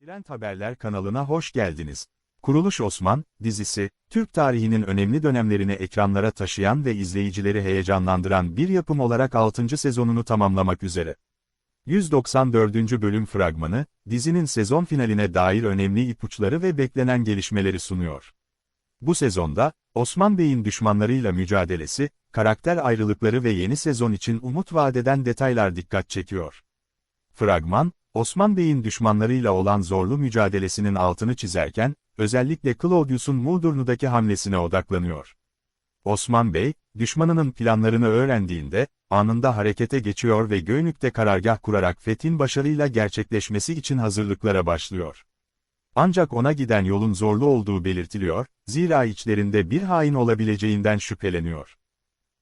Trend Haberler kanalına hoş geldiniz. Kuruluş Osman, dizisi, Türk tarihinin önemli dönemlerini ekranlara taşıyan ve izleyicileri heyecanlandıran bir yapım olarak 6. sezonunu tamamlamak üzere. 194. bölüm fragmanı, dizinin sezon finaline dair önemli ipuçları ve beklenen gelişmeleri sunuyor. Bu sezonda, Osman Bey'in düşmanlarıyla mücadelesi, karakter ayrılıkları ve yeni sezon için umut vadeden detaylar dikkat çekiyor. Fragman, Osman Bey'in düşmanlarıyla olan zorlu mücadelesinin altını çizerken, özellikle Claudius'un Muldurnu'daki hamlesine odaklanıyor. Osman Bey, düşmanının planlarını öğrendiğinde, anında harekete geçiyor ve Göynük'te karargah kurarak fethin başarıyla gerçekleşmesi için hazırlıklara başlıyor. Ancak ona giden yolun zorlu olduğu belirtiliyor, zira içlerinde bir hain olabileceğinden şüpheleniyor.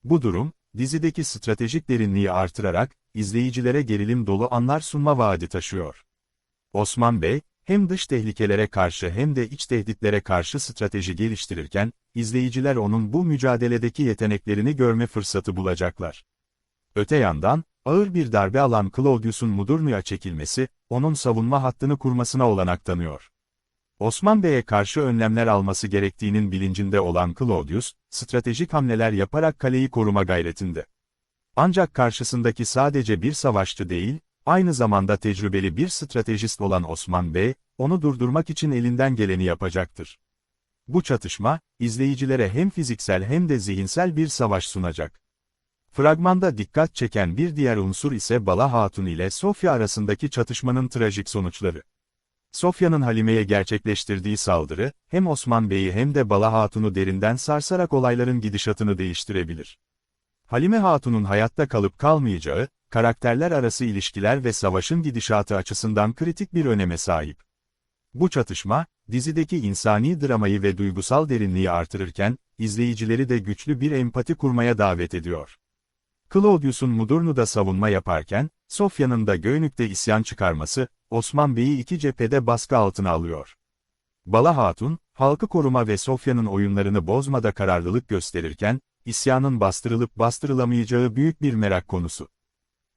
Bu durum, dizideki stratejik derinliği artırarak, izleyicilere gerilim dolu anlar sunma vaadi taşıyor. Osman Bey, hem dış tehlikelere karşı hem de iç tehditlere karşı strateji geliştirirken, izleyiciler onun bu mücadeledeki yeteneklerini görme fırsatı bulacaklar. Öte yandan, ağır bir darbe alan Claudius'un Mudurnu'ya çekilmesi, onun savunma hattını kurmasına olanak tanıyor. Osman Bey'e karşı önlemler alması gerektiğinin bilincinde olan Claudius, stratejik hamleler yaparak kaleyi koruma gayretinde. Ancak karşısındaki sadece bir savaşçı değil, aynı zamanda tecrübeli bir stratejist olan Osman Bey, onu durdurmak için elinden geleni yapacaktır. Bu çatışma, izleyicilere hem fiziksel hem de zihinsel bir savaş sunacak. Fragmanda dikkat çeken bir diğer unsur ise Bala Hatun ile Sofya arasındaki çatışmanın trajik sonuçları. Sofya'nın Halime'ye gerçekleştirdiği saldırı, hem Osman Bey'i hem de Bala Hatun'u derinden sarsarak olayların gidişatını değiştirebilir. Halime Hatun'un hayatta kalıp kalmayacağı, karakterler arası ilişkiler ve savaşın gidişatı açısından kritik bir öneme sahip. Bu çatışma, dizideki insani dramayı ve duygusal derinliği artırırken, izleyicileri de güçlü bir empati kurmaya davet ediyor. Claudius'un Mudurnu'da savunma yaparken, Sofya'nın da Göynük'te isyan çıkarması, Osman Bey'i iki cephede baskı altına alıyor. Bala Hatun, halkı koruma ve Sofya'nın oyunlarını bozmada kararlılık gösterirken, isyanın bastırılıp bastırılamayacağı büyük bir merak konusu.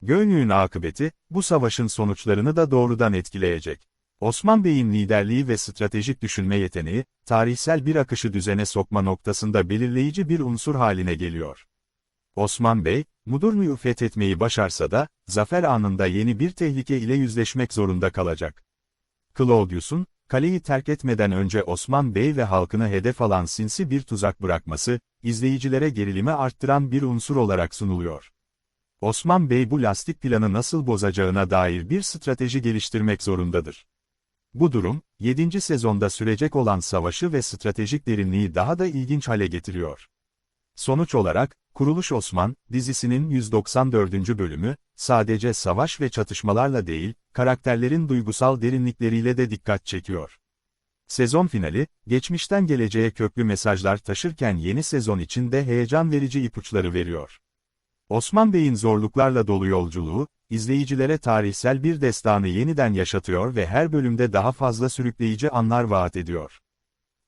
Göynük'ün akıbeti, bu savaşın sonuçlarını da doğrudan etkileyecek. Osman Bey'in liderliği ve stratejik düşünme yeteneği, tarihsel bir akışı düzene sokma noktasında belirleyici bir unsur haline geliyor. Osman Bey, Mudurnu'yu fethetmeyi başarsa da, zafer anında yeni bir tehlike ile yüzleşmek zorunda kalacak. Claudius'un, kaleyi terk etmeden önce Osman Bey ve halkını hedef alan sinsi bir tuzak bırakması, izleyicilere gerilimi arttıran bir unsur olarak sunuluyor. Osman Bey bu lastik planı nasıl bozacağına dair bir strateji geliştirmek zorundadır. Bu durum, 7. sezonda sürecek olan savaşı ve stratejik derinliği daha da ilginç hale getiriyor. Sonuç olarak, Kuruluş Osman, dizisinin 194. bölümü, sadece savaş ve çatışmalarla değil, karakterlerin duygusal derinlikleriyle de dikkat çekiyor. Sezon finali, geçmişten geleceğe köklü mesajlar taşırken yeni sezon için de heyecan verici ipuçları veriyor. Osman Bey'in zorluklarla dolu yolculuğu, izleyicilere tarihsel bir destanı yeniden yaşatıyor ve her bölümde daha fazla sürükleyici anlar vaat ediyor.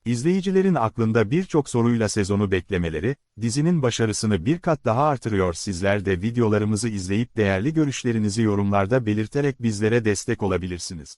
İzleyicilerin aklında birçok soruyla sezonu beklemeleri, dizinin başarısını bir kat daha artırıyor. Sizler de videolarımızı izleyip değerli görüşlerinizi yorumlarda belirterek bizlere destek olabilirsiniz.